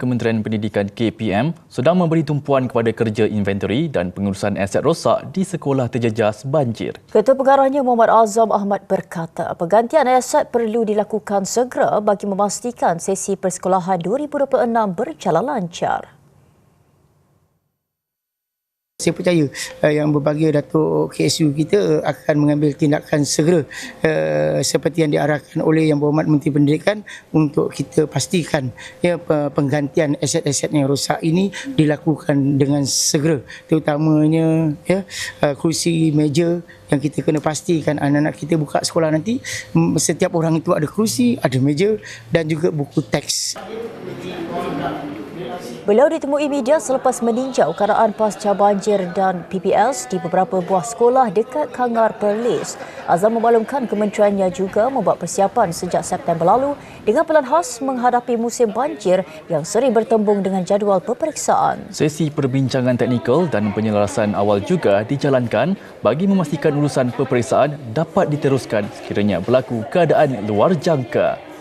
Kementerian Pendidikan KPM sedang memberi tumpuan kepada kerja inventory dan pengurusan aset rosak di sekolah terjejas banjir. Ketua Pengarahnya Muhammad Azam Ahmad berkata, penggantian aset perlu dilakukan segera bagi memastikan sesi persekolahan 2026 berjalan lancar. Saya percaya uh, yang berbahagia Datuk KSU kita akan mengambil tindakan segera uh, seperti yang diarahkan oleh Yang Berhormat Menteri Pendidikan untuk kita pastikan ya penggantian aset-aset yang rosak ini dilakukan dengan segera terutamanya ya uh, kerusi meja yang kita kena pastikan anak-anak kita buka sekolah nanti setiap orang itu ada kerusi, ada meja dan juga buku teks. Beliau ditemui media selepas meninjau keadaan pasca banjir dan PPS di beberapa buah sekolah dekat Kangar Perlis. Azam memaklumkan kementeriannya juga membuat persiapan sejak September lalu dengan pelan khas menghadapi musim banjir yang sering bertembung dengan jadual peperiksaan. Sesi perbincangan teknikal dan penyelarasan awal juga dijalankan bagi memastikan urusan peperiksaan dapat diteruskan sekiranya berlaku keadaan luar jangka.